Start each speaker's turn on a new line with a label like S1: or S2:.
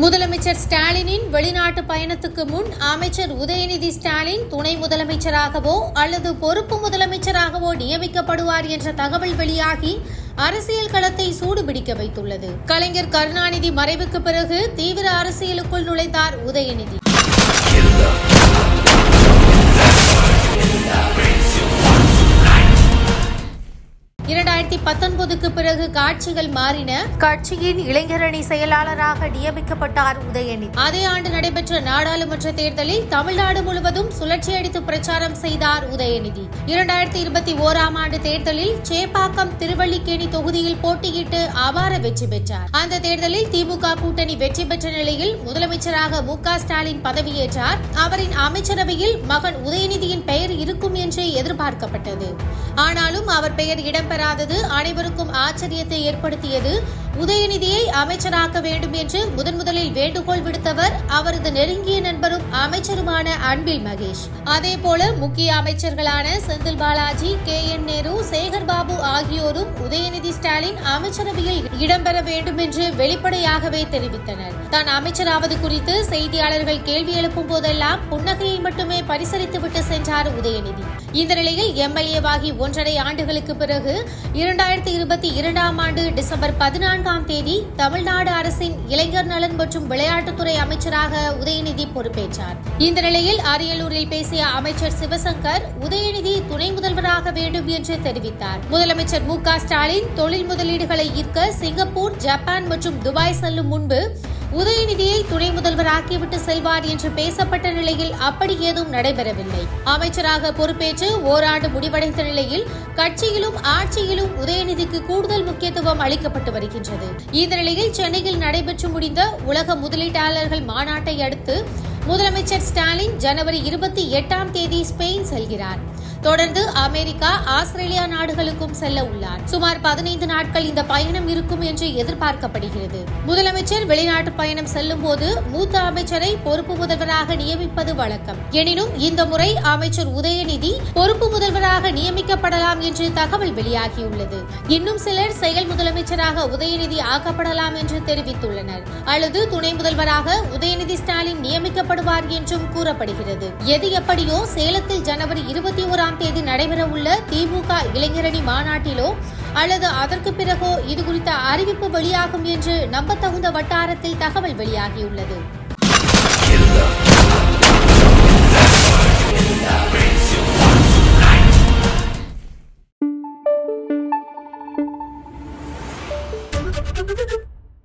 S1: முதலமைச்சர் ஸ்டாலினின் வெளிநாட்டு பயணத்துக்கு முன் அமைச்சர் உதயநிதி ஸ்டாலின் துணை முதலமைச்சராகவோ அல்லது பொறுப்பு முதலமைச்சராகவோ நியமிக்கப்படுவார் என்ற தகவல் வெளியாகி அரசியல் களத்தை சூடுபிடிக்க வைத்துள்ளது. கலைஞர் கருணாநிதி மறைவுக்கு பிறகு தீவிர அரசியலுக்குள் நுழைந்தார் உதயநிதி. இரண்டாயிரத்தி பத்தொன்பதுக்கு பிறகு காட்சிகள் மாறின. கட்சியின் இளைஞரணி செயலாளராக நியமிக்கப்பட்டார் உதயநிதி. அதே ஆண்டு நடைபெற்ற நாடாளுமன்ற தேர்தலில் தமிழ்நாடு முழுவதும் சுழற்சி அடித்து பிரச்சாரம் செய்தார் உதயநிதி. இரண்டாயிரத்தி இருபத்தி ஓராம் ஆண்டு தேர்தலில் சேப்பாக்கம் திருவல்லிக்கேணி தொகுதியில் போட்டியிட்டு அபார வெற்றி பெற்றார். அந்த தேர்தலில் திமுக கூட்டணி வெற்றி பெற்ற நிலையில் முதலமைச்சராக மு ஸ்டாலின் பதவியேற்றார். அவரின் அமைச்சரவையில் மகன் உதயநிதியின் பெயர் இருக்கும் என்று எதிர்பார்க்கப்பட்டது. ஆனாலும் அவர் பெயர் இடம்பெறாதது அனைவருக்கும் ஆச்சரியத்தை ஏற்படுத்தியது. உதயநிதியை அமைச்சராக்க வேண்டும் என்று முதன் முதலில் வேண்டுகோள் விடுத்தவர் அவரது நெருங்கிய நண்பரும் அமைச்சருமான அன்பில் மகேஷ். அதேபோல முக்கிய அமைச்சர்களான செந்தில் பாலாஜி கே என் நேரு சேகர் பாபு ஆகியோரும் உதயநிதி ஸ்டாலின் அமைச்சரவையில் இடம்பெற வேண்டும் என்று வெளிப்படையாகவே தெரிவித்தனர். தான் அமைச்சராவது குறித்து செய்தியாளர்கள் கேள்வி எழுப்பும் போதெல்லாம் புன்னகையை மட்டுமே பரிசளித்துவிட்டு சென்றார் உதயநிதி. இந்த நிலையில் எம்எல்ஏவாகி ஒன்றரை ஆண்டுகளுக்கு பிறகு இரண்டாயிரத்தி இருபத்தி இரண்டாம் ஆண்டு டிசம்பர் பதினான்காம் தேதி தமிழ்நாடு அரசின் இளைஞர் நலன் மற்றும் விளையாட்டுத்துறை அமைச்சராக உதயநிதி பொறுப்பேற்றார். இந்த நிலையில் அரியலூரில் பேசிய அமைச்சர் சிவசங்கர் உதயநிதி துணை முதல்வராக வேண்டும் என்று தெரிவித்தார். முதலமைச்சர் மு க ஸ்டாலின் தொழில் முதலீடுகளை ஈர்க்க சிங்கப்பூர் ஜப்பான் மற்றும் துபாய் செல்லும் முன்பு உதயநிதியை துணை முதல்வராக்கிவிட்டு செல்வார் என்று பேசப்பட்ட நிலையில் அப்படி ஏதும் நடைபெறவில்லை. அமைச்சராக பொறுப்பேற்று ஓராண்டு முடிவடைந்த நிலையில் கட்சியிலும் ஆட்சியிலும் உதயநிதிக்கு கூடுதல் முக்கியத்துவம் அளிக்கப்பட்டு வருகின்றது. இந்த நிலையில் சென்னையில் நடைபெற்று முடிந்த உலக முதலீட்டாளர்கள் மாநாட்டை அடுத்து முதலமைச்சர் ஸ்டாலின் ஜனவரி இருபத்தி எட்டாம் தேதி ஸ்பெயின் செல்கிறார். தொடர்ந்து அமெரிக்கா ஆஸ்திரேலியா நாடுகளுக்கும் செல்ல உள்ளார். சுமார் பதினைந்து நாட்கள் இந்த பயணம் இருக்கும் என்று எதிர்பார்க்கப்படுகிறது. முதலமைச்சர் வெளிநாட்டு பயணம் செல்லும் போது மூத்த அமைச்சரை பொறுப்பு முதல்வராக நியமிப்பது வழக்கம். எனினும் இந்த முறை அமைச்சர் உதயநிதி பொறுப்பு முதல்வராக நியமிக்கப்படலாம் என்று தகவல் வெளியாகியுள்ளது. இன்னும் சிலர் செயல் முதலமைச்சராக உதயநிதி ஆக்கப்படலாம் என்று தெரிவித்துள்ளனர். அல்லது துணை முதல்வராக உதயநிதி ஸ்டாலின் நியமிக்கப்படுவார் என்றும் கூறப்படுகிறது. எது எப்படியோ சேலத்தில் ஜனவரி இருபத்தி ஓராம் தேதி நடைபெறவுள்ள திமுக இளைஞரணி மாநாட்டிலோ அல்லது அதற்கு பிறகோ இது குறித்த அறிவிப்பு வெளியாகும் என்று நம்பத்தகுந்த வட்டாரத்தில் தகவல் வெளியாகியுள்ளது.